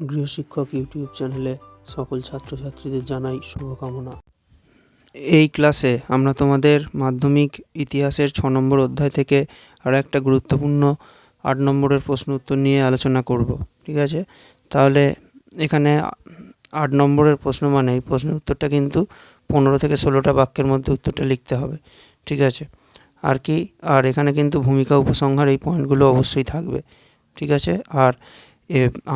গৃহশিক্ষক YouTube চ্যানেলে সকল ছাত্রছাত্রীদের জানাই শুভকামনা। এই ক্লাসে আমরা তোমাদের মাধ্যমিক ইতিহাসের ছ নম্বর অধ্যায় থেকে আরও একটা গুরুত্বপূর্ণ আট নম্বরের প্রশ্ন উত্তর নিয়ে আলোচনা করব, ঠিক আছে? তাহলে এখানে আট নম্বরের প্রশ্ন মানে এই প্রশ্নের উত্তরটা কিন্তু পনেরো থেকে ষোলোটা বাক্যের মধ্যে উত্তরটা লিখতে হবে, ঠিক আছে? আর কি, আর এখানে কিন্তু ভূমিকা উপসংহার এই পয়েন্টগুলো অবশ্যই থাকবে, ঠিক আছে? আর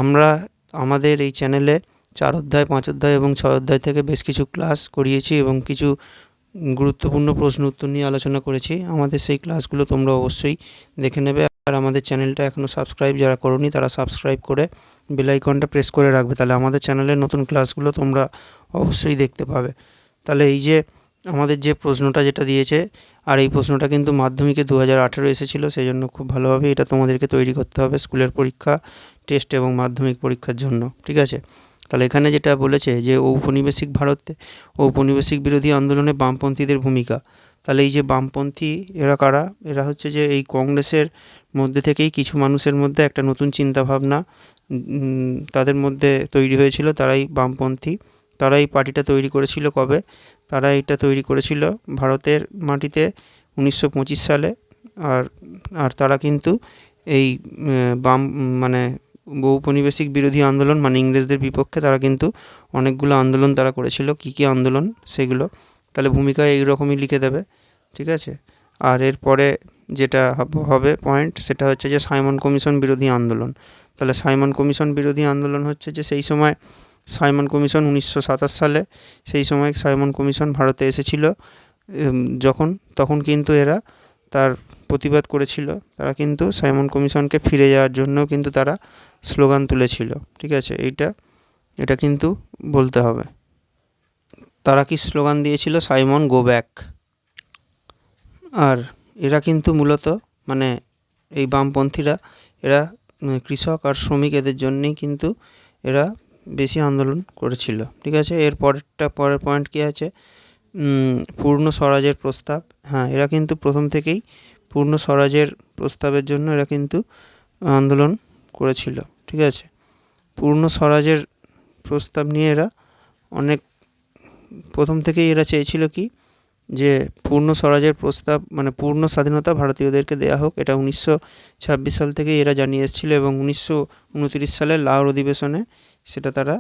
আমরা আমাদের এই চ্যানেলে চার অধ্যায়, পাঁচ অধ্যায় এবং ছয় অধ্যায় থেকে বেশ কিছু ক্লাস করিয়েছি এবং কিছু গুরুত্বপূর্ণ প্রশ্ন উত্তর নিয়ে আলোচনা করেছি। আমাদের সেই ক্লাসগুলো তোমরা অবশ্যই দেখে নেবে। আর আমাদের চ্যানেলটা এখনও সাবস্ক্রাইব যারা করোনি, তারা সাবস্ক্রাইব করে বেল আইকনটা প্রেস করে রাখবে। তাহলে আমাদের চ্যানেলের নতুন ক্লাসগুলো তোমরা অবশ্যই দেখতে পাবে। তাহলে এই যে আমাদের যে প্রশ্নটা যেটা দিয়েছে, আর এই প্রশ্নটা কিন্তু মাধ্যমিকে দু হাজার আঠেরো এসেছিল সেই জন্য খুব ভালোভাবে এটা তোমাদেরকে তৈরি করতে হবে স্কুলের পরীক্ষা, টেস্ট এবং মাধ্যমিক পরীক্ষার জন্য, ঠিক আছে? তাহলে এখানে যেটা বলেছে যে ঔপনিবেশিক ভারতে, ঔপনিবেশিক বিরোধী আন্দোলনে বামপন্থীদের ভূমিকা। তাহলে এই যে বামপন্থী এরা কারা? এরা হচ্ছে যে এই কংগ্রেসের মধ্যে থেকেই কিছু মানুষের মধ্যে একটা নতুন চিন্তাভাবনা তাদের মধ্যে তৈরি হয়েছিল, তারাই বামপন্থী। তারা এই পার্টিটা তৈরি করেছিল কবে? তারা এটা তৈরি করেছিল ভারতের মাটিতে উনিশশো পঁচিশ সালে। আর আর তারা কিন্তু এই বাম মানে ঔপনিবেশিক বিরোধী আন্দোলন মানে ইংরেজদের বিপক্ষে তারা কিন্তু অনেকগুলো আন্দোলন তারা করেছিল। কী কী আন্দোলন? সেগুলো। তাহলে ভূমিকায় এইরকমই লিখে দেবে। ঠিক আছে? আর এরপরে যেটা হবে পয়েন্ট সেটা হচ্ছে যে সাইমন কমিশন বিরোধী আন্দোলন। তাহলে সাইমন কমিশন বিরোধী আন্দোলন হচ্ছে যে সেই সময় সাইমন কমিশন উনিশশো সাতাশ সালে, সেই সময় সাইমন কমিশন ভারতে এসেছিল যখন, তখন কিন্তু এরা তার প্রতিবাদ করেছিল। তারা কিন্তু সাইমন কমিশনকে ফিরে যাওয়ার জন্য কিন্তু তারা স্লোগান তুলেছিল। ঠিক আছে, এইটা, এটা কিন্তু বলতে হবে। তারা কি স্লোগান দিয়েছিল? Simon, go back. আর এরা কিন্তু মূলত মানে এই বামপন্থীরা, এরা কৃষক আর শ্রমিক এদের জন্যেই কিন্তু এরা বেশি আন্দোলন করেছিল। ঠিক আছে? এর পরেরটা, পরের পয়েন্ট কী আছে? পূর্ণ স্বরাজের প্রস্তাব। হ্যাঁ এরা কিন্তু প্রথম থেকেই পূর্ণ স্বরাজের প্রস্তাবের জন্য এরা কিন্তু আন্দোলন করেছিল। ঠিক আছে? পূর্ণ স্বরাজের প্রস্তাব নিয়ে এরা অনেক, প্রথম থেকেই এরা চেয়েছিল কি? যে পূর্ণ স্বরাজের প্রস্তাব মানে পূর্ণ স্বাধীনতা ভারতীয়দেরকে দেয়া হোক, এটা উনিশশো ছাব্বিশ সাল থেকে এরা জানিয়ে এসেছিল এবং উনিশশো সালে লাহোর অধিবেশনে সেটা তারা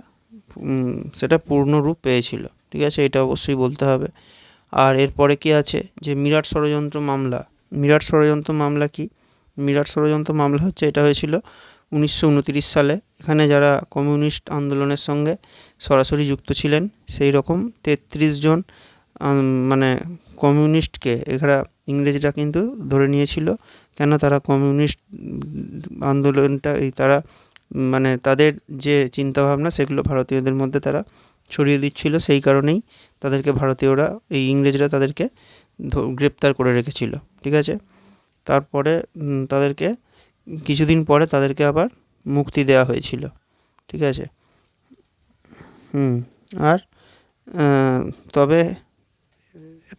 সেটা পূর্ণ রূপ পেয়েছিল। ঠিক আছে? এটা অবশ্যই বলতে হবে। আর এরপরে কি আছে? যে মিরাট ষড়যন্ত্র মামলা। মিরাট ষড়যন্ত্র মামলা কি? মিরাট ষড়যন্ত্র মামলা হচ্ছে, এটা হয়েছিল উনিশশো সালে। এখানে যারা কমিউনিস্ট আন্দোলনের সঙ্গে সরাসরি যুক্ত ছিলেন, সেই রকম তেত্রিশ জন মানে কমিউনিস্টকে এখানে ইংরেজরা কিন্তু ধরে নিয়েছিল। কেন তারা কমিউনিস্ট আন্দোলনটা এই তারা মানে তাদের যে চিন্তাভাবনা সেগুলো ভারতীয়দের মধ্যে তারা ছড়িয়ে দিচ্ছিল, সেই কারণেই তাদেরকে ভারতীয়রা, এই ইংরেজরা তাদেরকে গ্রেপ্তার করে রেখেছিল, ঠিক আছে? তারপরে তাদেরকে কিছুদিন পরে তাদেরকে আবার মুক্তি দেওয়া হয়েছিল, ঠিক আছে? হুম, আর তবে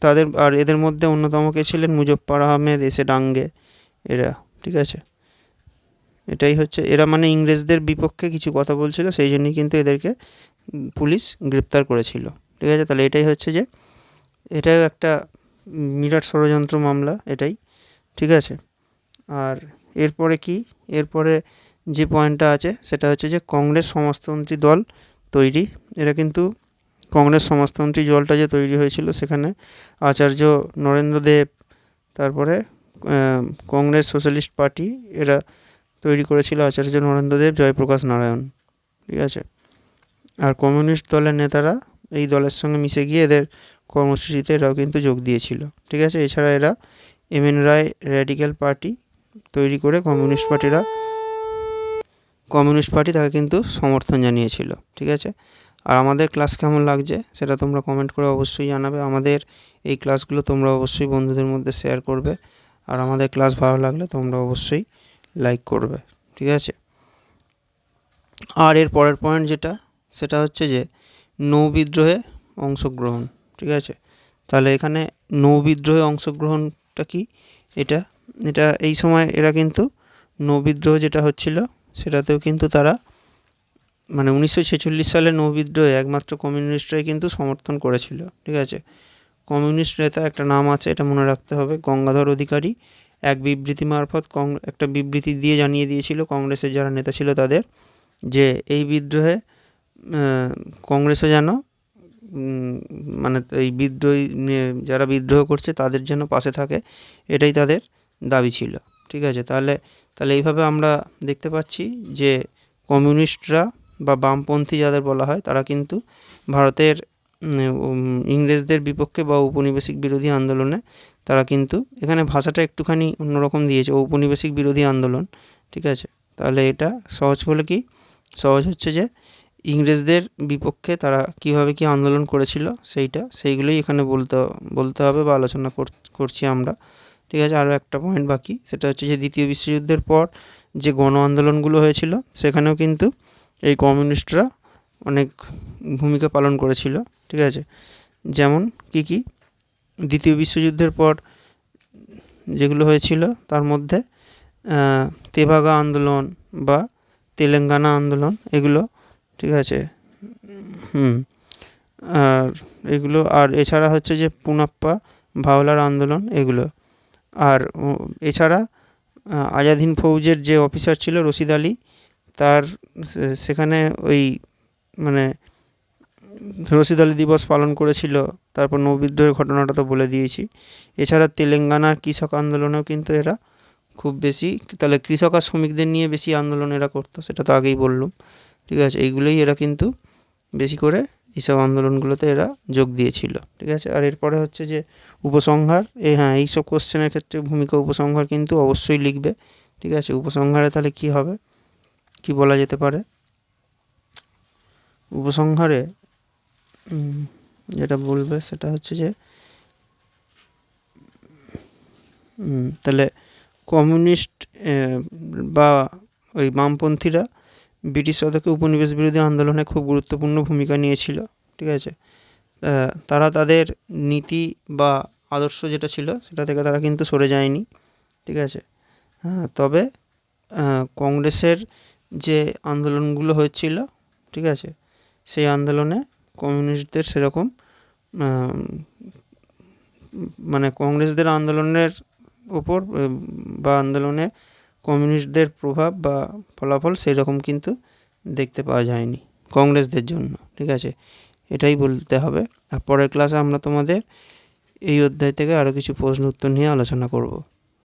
তাদের, আর এদের মধ্যে অন্যতম কে ছিলেন? মুজফ্ফর আহমেদ, এসে ডাঙ্গে, এরা, ঠিক আছে? এটাই হচ্ছে, এরা মানে ইংরেজদের বিপক্ষে কিছু কথা বলছিল, সেই জন্যই কিন্তু এদেরকে পুলিশ গ্রেপ্তার করেছিল। ঠিক আছে? তাহলে এটাই হচ্ছে যে, এটাও একটা বিরাট ষড়যন্ত্র মামলা এটাই। ঠিক আছে? আর এরপরে কি? এরপরে যে পয়েন্টটা আছে, সেটা হচ্ছে যে কংগ্রেস সমাজতন্ত্রী দল তৈরি, এরা কিন্তু কংগ্রেস সমাজতন্ত্রী দলটা যে তৈরি হয়েছিল সেখানে আচার্য নরেন্দ্র দেব, তারপরে কংগ্রেস সোশ্যালিস্ট পার্টি, এরা তৈরি করেছিল আচার্য নরেন্দ্র দেব জয়প্রকাশ নারায়ণ। ঠিক আছে? আর কমিউনিস্ট দলের নেতারা এই দলের সঙ্গে মিশে গিয়ে এদের কর্মসূচিতে এরাও কিন্তু যোগ দিয়েছিল। ঠিক আছে? এছাড়া এরা M N Roy radical party তৈরি করে কমিউনিস্ট পার্টিরা, কমিউনিস্ট পার্টি তাকে কিন্তু সমর্থন জানিয়েছিল। ঠিক আছে? আর আমাদের ক্লাস কেমন লাগছে সেটা তোমরা কমেন্ট করে অবশ্যই জানাবে। আমাদের এই ক্লাসগুলো তোমরা অবশ্যই বন্ধুদের মধ্যে শেয়ার করবে। আর আমাদের ক্লাস ভালো লাগলে তোমরা অবশ্যই লাইক করবে, ঠিক আছে? আর এর পরের পয়েন্ট যেটা, সেটা হচ্ছে যে নৌ বিদ্রোহে অংশগ্রহণ, ঠিক আছে? তাহলে এখানে নৌ বিদ্রোহে অংশগ্রহণটা কি? এটা এটা এই সময় এরা কিন্তু নৌ বিদ্রোহ যেটা হচ্ছিল, সেটাতেও কিন্তু তারা মানে উনিশশো ছেচল্লিশ সালে নৌবিদ্রোহে একমাত্র কমিউনিস্টরাই কিন্তু সমর্থন করেছিল, ঠিক আছে? কমিউনিস্ট নেতা একটা নাম আছে, এটা মনে রাখতে হবে, গঙ্গাধর অধিকারী এক বিবৃতি মারফত একটা বিবৃতি দিয়ে জানিয়ে দিয়েছিল কংগ্রেসের যারা নেতা ছিল তাদের যে এই বিদ্রোহে কংগ্রেসও যেন মানে এই বিদ্রোহী যারা বিদ্রোহ করছে তাদের যেন পাশে থাকে, এটাই তাদের দাবি ছিল। ঠিক আছে? তাহলে তাহলে এইভাবে আমরা দেখতে পাচ্ছি যে কমিউনিস্টরা বা বামপন্থী যাদের বলা হয়, তারা কিন্তু ভারতের ইংরেজদের বিপক্ষে বা উপনিবেশিক বিরোধী আন্দোলনে তারা কিন্তু এখানে ভাষাটা একটুখানি অন্যরকম দিয়েছে। ঔপনিবেশিক বিরোধী আন্দোলন, ঠিক আছে? তাহলে এটা সহজ হলে কি? সহজ হচ্ছে যে ইংরেজদের বিপক্ষে তারা কীভাবে কি আন্দোলন করেছিল সেইটা, সেইগুলোই এখানে বলতে বলতে হবে বা আলোচনা কর- করছি আমরা। ঠিক আছে? আরও একটা পয়েন্ট বাকি, সেটা হচ্ছে যে দ্বিতীয় বিশ্বযুদ্ধের পর যে গণ আন্দোলনগুলো হয়েছিল, সেখানেও কিন্তু এই কমিউনিস্টরা অনেক ভূমিকা পালন করেছিল, ঠিক আছে? যেমন কি কি? দ্বিতীয় বিশ্বযুদ্ধের পর যেগুলো হয়েছিল তার মধ্যে তেভাগা আন্দোলন বা তেলেঙ্গানা আন্দোলন এগুলো ঠিক আছে হুম আর এগুলো আর এছাড়া হচ্ছে যে পুনাপ্পা ভাওলার আন্দোলন এগুলো আর এছাড়া আহ, আজাদ হিন্দ ফৌজের যে অফিসার ছিল রশিদ আলী তার সেখানে ওই মানে রশিদ আলী দিবস পালন করেছিল, তারপর নৌবিদ্রোহের ঘটনাটা তো বলে দিয়েছি। এছাড়া তেলেঙ্গানার কৃষক আন্দোলনেও কিন্তু এরা খুব বেশি, তাহলে কৃষক আর শ্রমিকদের নিয়ে বেশি আন্দোলন এরা করতো, সেটা তো আগেই বললাম। ঠিক আছে, এইগুলোই এরা কিন্তু বেশি করে এইসব আন্দোলনগুলোতে এরা যোগ দিয়েছিল। ঠিক আছে, আর এরপরে হচ্ছে যে উপসংহার এই হ্যাঁ এইসব কোশ্চেনের ক্ষেত্রে ভূমিকা উপসংহার কিন্তু অবশ্যই লিখবে। ঠিক আছে, উপসংহারে তাহলে কি হবে? কি বলা যেতে পারে? উপসংহারে যেটা বলবে সেটা হচ্ছে যে তাহলে কমিউনিস্ট বা ওই বামপন্থীরা ব্রিটিশ শতকে উপনিবেশ বিরোধী আন্দোলনে খুব গুরুত্বপূর্ণ ভূমিকা নিয়েছিল, ঠিক আছে? তারা তাদের নীতি বা আদর্শ যেটা ছিল সেটা থেকে তারা কিন্তু সরে যায়নি, ঠিক আছে? হ্যাঁ তবে কংগ্রেসের যে আন্দোলনগুলো হয়েছিল, ঠিক আছে? সেই আন্দোলনে কমিউনিস্টদের সেরকম মানে কংগ্রেসদের আন্দোলনের ওপর বা আন্দোলনে কমিউনিস্টদের প্রভাব বা ফলাফল সেই রকম কিন্তু দেখতে পাওয়া যায়নি কংগ্রেসদের জন্য, ঠিক আছে? এটাই বলতে হবে। আর পরের ক্লাসে আমরা তোমাদের এই অধ্যায় থেকে আরও কিছু প্রশ্ন উত্তর নিয়ে আলোচনা করব।